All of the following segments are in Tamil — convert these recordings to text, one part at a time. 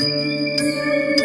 Música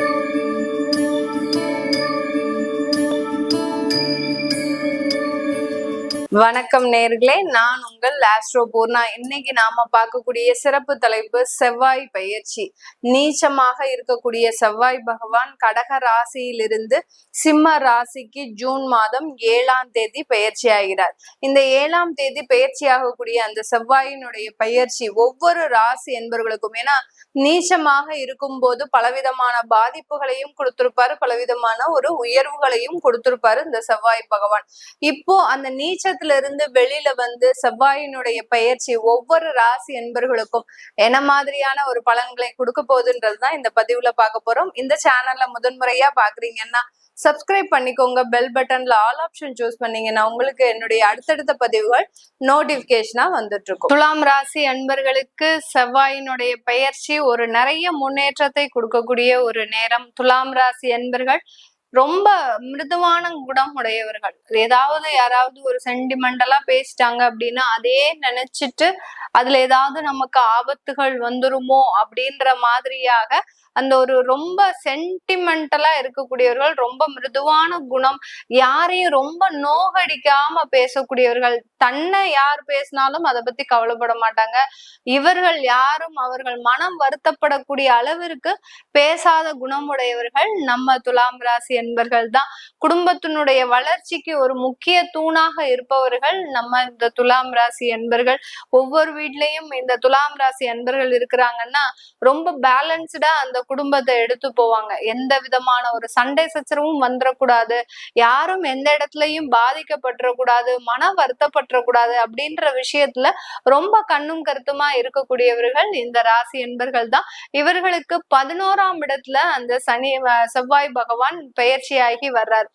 வணக்கம் நேர்களே. நான் உங்கள் ஆஸ்ட்ரோ பூர்ணா. இன்னைக்கு நாம பார்க்கக்கூடிய சிறப்பு தலைப்பு செவ்வாய் பயிற்சி. நீச்சமாக இருக்கக்கூடிய செவ்வாய் பகவான் கடக ராசியிலிருந்து சிம்ம ராசிக்கு ஜூன் மாதம் ஏழாம் தேதி பயிற்சி ஆகிறார். இந்த ஏழாம் தேதி பயிற்சி ஆகக்கூடிய அந்த செவ்வாயினுடைய பயிற்சி ஒவ்வொரு ராசி என்பவர்களுக்கும் ஏன்னா நீச்சமாக இருக்கும் போது பலவிதமான பாதிப்புகளையும் கொடுத்திருப்பாரு பலவிதமான ஒரு உயர்வுகளையும் கொடுத்திருப்பாரு இந்த செவ்வாய் பகவான். இப்போ அந்த நீச்சத்துல இருந்து வெளியில வந்து செவ்வாயினுடைய பயிற்சி ஒவ்வொரு ராசி என்பர்களுக்கும் என்ன மாதிரியான ஒரு பலன்களை கொடுக்க போகுதுன்றதுதான் இந்த பதிவுல பார்க்க போறோம். இந்த சேனல்ல முதன்முறையா பாக்குறீங்கன்னா சப்ஸ்கிரைப் பண்ணிக்கோங்க. பெல் பட்டன்ல ஆல் ஆப்ஷன் சூஸ் பண்ணீங்கன்னா உங்களுக்கு என்னுடைய அடுத்தடுத்த பதிவுகள் நோட்டிபிகேஷனா வந்துட்டு இருக்கும். துலாம் ராசி அன்பர்களுக்கு செவ்வாயினுடைய பயிற்சி ஒரு நிறைய முன்னேற்றத்தை கொடுக்கக்கூடிய ஒரு நேரம். துலாம் ராசி அன்பர்கள் ரொம்ப மிருதுவான குணம் உடையவர்கள். ஏதாவது யாராவது ஒரு சென்டிமெண்டலா பேசிட்டாங்க அப்படின்னா அதே நினைச்சிட்டு அதுல ஏதாவது நமக்கு ஆபத்துகள் வந்துருமோ அப்படின்ற மாதிரியாக அந்த ஒரு ரொம்ப சென்டிமெண்டலா இருக்கக்கூடியவர்கள் ரொம்ப மிருதுவான குணம் யாரையும் ரொம்ப நோகடிக்காம பேசக்கூடியவர்கள் தன்னை யார் பேசினாலும் அதை பத்தி கவலைப்பட மாட்டாங்க. இவர்கள் யாரும் அவர்கள் மனம் வருத்தப்படக்கூடிய அளவிற்கு பேசாத குணமுடையவர்கள் நம்ம துலாம் ராசி என்பர்கள் தான். குடும்பத்தினுடைய வளர்ச்சிக்கு ஒரு முக்கிய தூணாக இருப்பவர்கள் நம்ம இந்த துலாம் ராசி என்பர்கள். ஒவ்வொரு வீட்லயும் இந்த துலாம் ராசி என்பர்கள் இருக்கிறாங்கன்னா ரொம்ப பேலன்ஸ்டா அந்த குடும்பத்தை எடுத்து போவாங்க. எந்த விதமான ஒரு சண்டை சச்சரவும் வந்துடக்கூடாது யாரும் எந்த இடத்துலயும் பாதிக்கப்பட்டுறக்கூடாது மன வருத்தப்பட்டுறக்கூடாது அப்படின்ற விஷயத்துல ரொம்ப கண்ணும் கருத்துமா இருக்கக்கூடியவர்கள் இந்த ராசி என்பர்கள் தான். இவர்களுக்கு பதினோராம் இடத்துல அந்த சனி செவ்வாய் பகவான் பயிற்சியாகி வர்றார்.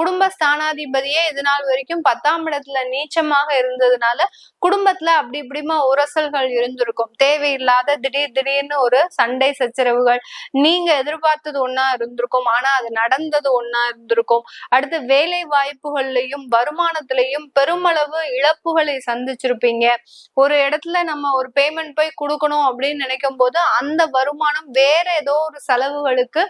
குடும்ப ஸ்தானாதிபதியே இது நாள் வரைக்கும் பத்தாம் இடத்துல நீச்சமாக இருந்ததுனால குடும்பத்துல அப்படி இப்படிமா உரசல்கள் இருந்திருக்கும். தேவையில்லாத திடீர் திடீர்னு ஒரு சண்டை சச்சரவுகள் நீங்க எதிர்பார்த்தது ஒன்னா இருந்திருக்கும் ஆனா அது நடந்தது ஒன்னா இருந்திருக்கும். அடுத்து வேலை வாய்ப்புகள்லையும் வருமானத்திலையும் பெருமளவு இழப்புகளை சந்திச்சிருப்பீங்க. ஒரு இடத்துல நம்ம ஒரு பேமெண்ட் போய் கொடுக்கணும் அப்படின்னு நினைக்கும் போது அந்த வருமானம் வேற ஏதோ ஒரு செலவுகளுக்கு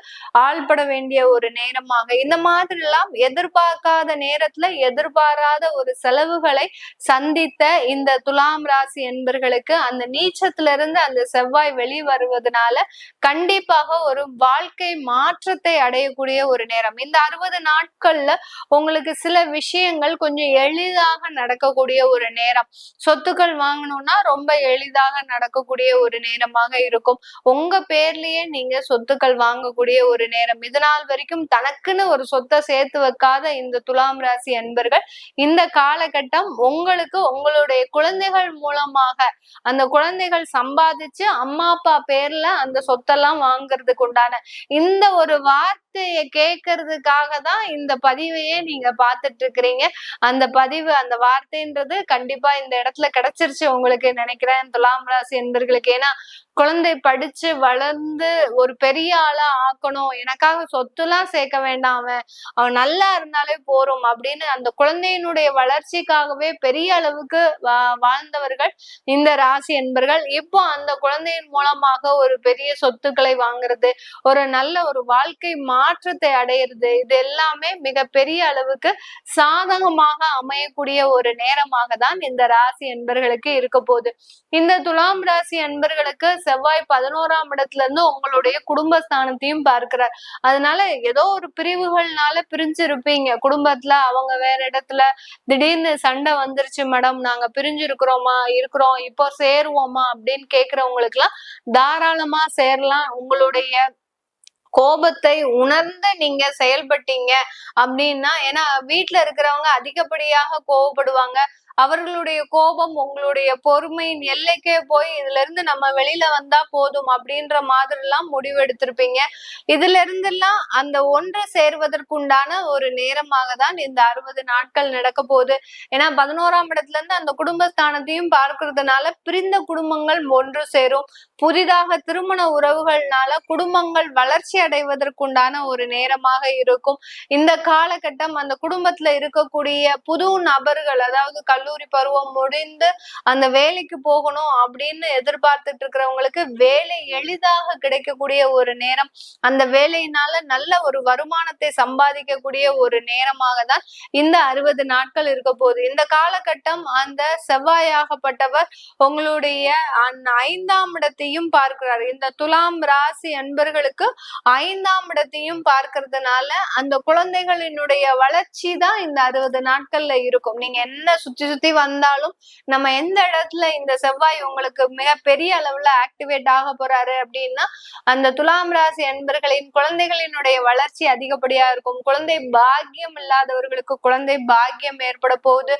ஆள்பட வேண்டிய ஒரு நேரமாக. இந்த மாதிரி எல்லாம் எதிர்பார்க்காத நேரத்துல எதிர்பாராத ஒரு செலவுகளை சந்தித்த இந்த துலாம் ராசி என்பர்களுக்கு அந்த நீச்சத்துல இருந்து அந்த செவ்வாய் வெளி வருவதுனால கண்டிப்பா கண்டிப்பாக ஒரு வாழ்க்கை மாற்றத்தை அடையக்கூடிய ஒரு நேரம். இந்த அறுபது நாட்கள்ல உங்களுக்கு சில விஷயங்கள் கொஞ்சம் எளிதாக நடக்கக்கூடிய ஒரு நேரம். சொத்துக்கள் வாங்கணும்னா ரொம்ப எளிதாக நடக்கக்கூடிய ஒரு நேரமாக இருக்கும். உங்க பேர்லயே நீங்க சொத்துக்கள் வாங்கக்கூடிய ஒரு நேரம். இது நாள் வரைக்கும் தனக்குன்னு ஒரு சொத்தை சேர்த்து வைக்காத இந்த துலாம் ராசி அன்பர்கள் இந்த காலகட்டம் உங்களுக்கு உங்களுடைய குழந்தைகள் மூலமாக அந்த குழந்தைகள் சம்பாதிச்சு அம்மா அப்பா பேர்ல அந்த சொத்தெல்லாம் வாங்குறதுக்கு உண்டான இந்த ஒரு வார்த்தையை கேட்கறதுக்காக தான் இந்த பதிவையே நீங்க பாத்துட்டு இருக்கிறீங்க அந்த பதிவு அந்த வார்த்தைன்றது கண்டிப்பா இந்த இடத்துல கிடைச்சிருச்சு உங்களுக்கு நினைக்கிறேன். துலாம் ராசி என்பர்களுக்கு. ஏன்னா குழந்தை படிச்சு வளர்ந்து ஒரு பெரிய ஆளா ஆக்கணும். எனக்காக சொத்துலாம் சேர்க்க வேண்டாம் அவன். அவன் நல்லா இருந்தாலே போறோம் அப்படின்னு அந்த குழந்தையினுடைய வளர்ச்சிக்காகவே பெரிய அளவுக்கு வாழ்ந்தவர்கள் இந்த ராசி என்பர்கள். இப்போ அந்த குழந்தையின் மூலமாக ஒரு பெரிய சொத்துக்களை வாங்குறது ஒரு நல்ல ஒரு வாழ்க்கை மாற்றத்தை அடையிறது இது எல்லாமே மிகப்பெரிய அளவுக்கு சாதகமாக அமையக்கூடிய ஒரு நேரமாக தான் இந்த ராசி என்பர்களுக்கு இருக்க போகுது. இந்த துலாம் ராசி என்பர்களுக்கு செவ்வாய் பதினோராம் இடத்துல இருந்து உங்களுடைய குடும்பஸ்தானத்தையும் பார்க்கிறார். அதனால ஏதோ ஒரு பிரிவுகள்னால பிரிஞ்சு இருப்பீங்க குடும்பத்துல அவங்க வேற இடத்துல திடீர்னு சண்டை வந்துருச்சு மேடம் நாங்க பிரிஞ்சு இருக்கிறோமா இருக்கிறோம் இப்போ சேருவோமா? அப்படின்னு கேக்குறவங்களுக்கு எல்லாம் தாராளமா சேரலாம். உங்களுடைய கோபத்தை உணர்ந்து நீங்க செயல்பட்டீங்க அப்படின்னா ஏன்னா வீட்டுல இருக்கிறவங்க அதிகப்படியாக கோவப்படுவாங்க. அவர்களுடைய கோபம் உங்களுடைய பொறுமையின் எல்லைக்கே போய் இதுல இருந்து நம்ம வெளியில வந்தா போதும் அப்படின்ற மாதிரி எல்லாம் முடிவெடுத்திருப்பீங்க. இதுல இருந்தெல்லாம் அந்த ஒன்றை சேர்வதற்குண்டான ஒரு நேரமாக தான் இந்த அறுபது நாட்கள் நடக்க போகுது. ஏன்னா பதினோராம் இடத்துல இருந்து அந்த குடும்பஸ்தானத்தையும் பார்க்கறதுனால பிரிந்த குடும்பங்கள் ஒன்று சேரும். புதிதாக திருமண உறவுகள்னால குடும்பங்கள் வளர்ச்சி அடைவதற்குண்டான ஒரு நேரமாக இருக்கும். இந்த காலகட்டம் அந்த குடும்பத்துல இருக்கக்கூடிய புது நபர்கள் அதாவது கல்லூரி பருவம் முடிந்து அந்த வேலைக்கு போகணும் அப்படின்னு எதிர்பார்த்துட்டு இருக்கிறவங்களுக்கு வேலை எளிதாக கிடைக்கக்கூடிய ஒரு நேரம். அந்த வேலையினால நல்ல ஒரு வருமானத்தை சம்பாதிக்கக்கூடிய ஒரு நேரமாக தான் இந்த அறுபது நாட்கள் இருக்க போகுது. இந்த காலகட்டம் அந்த செவ்வாயாகப்பட்டவர் உங்களுடைய அந்த ஐந்தாம் இடத்தையும் பார்க்கிறார். இந்த துலாம் ராசி அன்பர்களுக்கு ஐந்தாம் இடத்தையும் பார்க்கறதுனால அந்த குழந்தைகளினுடைய வளர்ச்சி தான் இந்த அறுபது நாட்கள்ல இருக்கும். நீங்க என்ன சுத்தி சுத்தி வந்தாலும் நம்ம எந்த இடத்துல இந்த செவ்வாய் உங்களுக்கு மிக பெரிய அளவுல ஆக்டிவேட் ஆக போறாரு அப்படின்னா அந்த துலாம் ராசி அன்பர்களின் குழந்தைகளினுடைய வளர்ச்சி அதிகப்படியா இருக்கும். குழந்தை பாக்கியம் இல்லாதவர்களுக்கு குழந்தை பாக்கியம் ஏற்பட போகுது.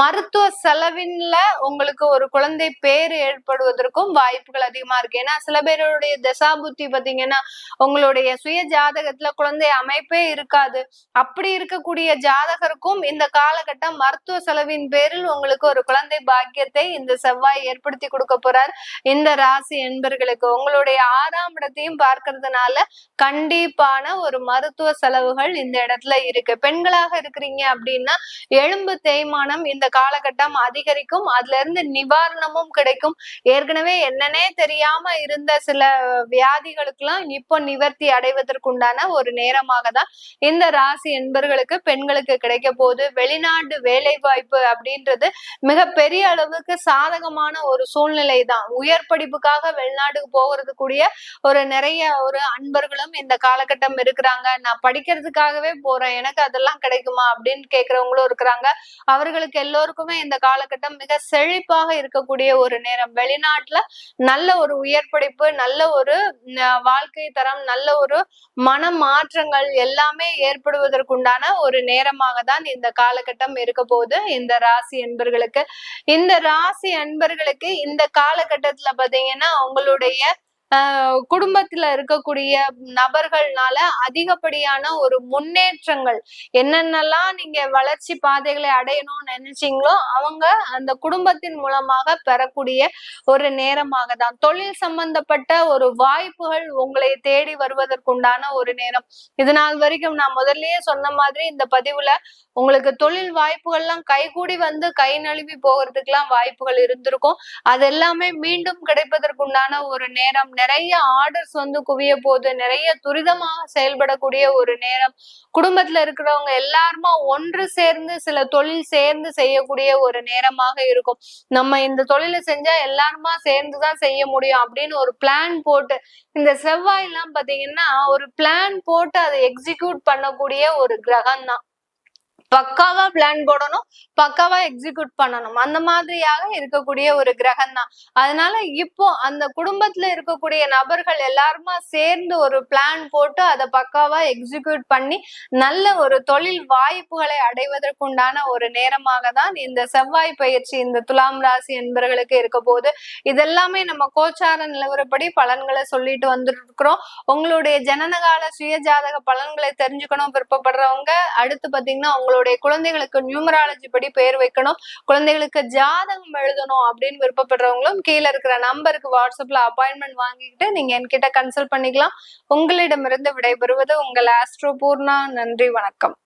மருத்துவ செலவின்ல உங்களுக்கு ஒரு குழந்தை பேர் ஏற்படுவதற்கும் வாய்ப்புகள் அதிகமா இருக்கு. ஏன்னா சில பேருடைய தசாபுத்தி பாத்தீங்கன்னா உங்களுடைய சுய ஜாதகத்துல குழந்தை அமைப்பே இருக்காது. அப்படி இருக்கக்கூடிய ஜாதகருக்கும் இந்த காலகட்டம் மருத்துவ செலவின் பேர் பேரில் உங்களுக்கு ஒரு குழந்தை பாக்கியத்தை இந்த செவ்வாய் ஏற்படுத்தி கொடுக்க போறார். இந்த ராசி என்பர்களுக்கு உங்களுடைய ஆறாம் இடத்தையும் பார்க்கறதுனால கண்டிப்பான ஒரு மருத்துவ செலவுகள் இந்த இடத்துல இருக்கு. பெண்களாக இருக்கிறீங்க அப்படின்னா எலும்பு தேய்மானம் இந்த காலகட்டம் அதிகரிக்கும். அதுல இருந்து நிவாரணமும் கிடைக்கும். ஏற்கனவே என்னன்னே தெரியாம இருந்த சில வியாதிகளுக்கெல்லாம் இப்போ நிவர்த்தி அடைவதற்குண்டான ஒரு நேரமாக தான் இந்த ராசி என்பர்களுக்கு பெண்களுக்கு கிடைக்க போகுது. வெளிநாட்டு வேலை வாய்ப்பு அப்படின்னு அப்படின்றது மிக பெரிய அளவுக்கு சாதகமான ஒரு சூழ்நிலை தான் உயர் படிப்புக்காக வெளிநாட்டுக்கு போகிறது கூடிய ஒரு நிறைய ஒரு அன்பர்களும் இந்த காலகட்டம் இருக்கிறாங்க. நான் படிக்கிறதுக்காகவே போறேன். எனக்கு அதெல்லாம் கிடைக்குமா அப்படின்னு கேட்கிறவங்களும் இருக்கிறாங்க. அவர்களுக்கு எல்லோருக்குமே இந்த காலகட்டம் மிக செழிப்பாக இருக்கக்கூடிய ஒரு நேரம். வெளிநாட்டுல நல்ல ஒரு உயர் படிப்பு நல்ல ஒரு வாழ்க்கை தரம் நல்ல ஒரு மன மாற்றங்கள் எல்லாமே ஏற்படுவதற்குண்டான ஒரு நேரமாக தான் இந்த காலகட்டம் இருக்க போகுது. இந்த ராசி அன்பர்களுக்கு இந்த ராசி அன்பர்களுக்கு இந்த காலகட்டத்துல பாத்தீங்கன்னா உங்களுடைய குடும்பத்துல இருக்கக்கூடிய நபர்கள்னால அதிகப்படியான ஒரு முன்னேற்றங்கள். என்னென்னலாம் நீங்க வளர்ச்சி பாதைகளை அடையணும்னு நினைச்சீங்களோ அவங்க அந்த குடும்பத்தின் மூலமாக பெறக்கூடிய ஒரு நேரமாக தான். தொழில் சம்பந்தப்பட்ட ஒரு வாய்ப்புகள் உங்களை தேடி வருவதற்குண்டான ஒரு நேரம். இது நாள் வரைக்கும் நான் முதல்லயே சொன்ன மாதிரி இந்த பதிவுல உங்களுக்கு தொழில் வாய்ப்புகள்லாம் கைகூடி வந்து கை நழுவி போகிறதுக்கெல்லாம் வாய்ப்புகள் இருந்திருக்கும். அது எல்லாமே மீண்டும் கிடைப்பதற்குண்டான ஒரு நேரம் நிறைய ஆர்டர்ஸ் வந்து குவிய போது நிறைய துரிதமாக செயல்படக்கூடிய ஒரு நேரம். குடும்பத்துல இருக்கிறவங்க எல்லாருமா ஒன்று சேர்ந்து சில தொழில் சேர்ந்து செய்யக்கூடிய ஒரு நேரமாக இருக்கும். நம்ம இந்த தொழிலை செஞ்சா எல்லாருமா சேர்ந்துதான் செய்ய முடியும் அப்படின்னு ஒரு பிளான் போட்டு இந்த செவ்வாய் எல்லாம் பாத்தீங்கன்னா ஒரு பிளான் போட்டு அதை எக்ஸிக்யூட் பண்ணக்கூடிய ஒரு கிரகம் தான் பக்காவா பிளான் போடணும் பக்காவா எக்ஸிக்யூட் பண்ணணும். அந்த மாதிரியாக இருக்கக்கூடிய ஒரு கிரகம் தான் அதனால இப்போ அந்த குடும்பத்துல இருக்கக்கூடிய நபர்கள் எல்லாருமா சேர்ந்து ஒரு பிளான் போட்டு அதை பக்காவா எக்ஸிக்யூட் பண்ணி நல்ல ஒரு தொழில் வாய்ப்புகளை அடைவதற்குண்டான ஒரு நேரமாக தான் இந்த செவ்வாய் பயிற்சி இந்த துலாம் ராசி என்பவர்களுக்கு இருக்க போது இதெல்லாமே நம்ம கோச்சார நிலவரப்படி பலன்களை சொல்லிட்டு வந்துருக்கிறோம். உங்களுடைய ஜனனகால சுயஜாதக பலன்களை தெரிஞ்சுக்கணும் விருப்பப்படுறவங்க அடுத்து பாத்தீங்கன்னா உங்களுடைய உங்களுடைய குழந்தைகளுக்கு நியூமராலஜி படி பெயர் வைக்கணும். குழந்தைகளுக்கு ஜாதகம் எழுதணும் அப்படின்னு விருப்பப்படுறவங்களும் கீழே இருக்கிற நம்பருக்கு வாட்ஸ்அப்ல அப்பாயின்மெண்ட் வாங்கிக்கிட்டு நீங்க என்கிட்ட கன்சல்ட் பண்ணிக்கலாம். உங்களிடமிருந்து விடைபெறுவது உங்கள் ஆஸ்ட்ரோ பூர்ணா நன்றி வணக்கம்.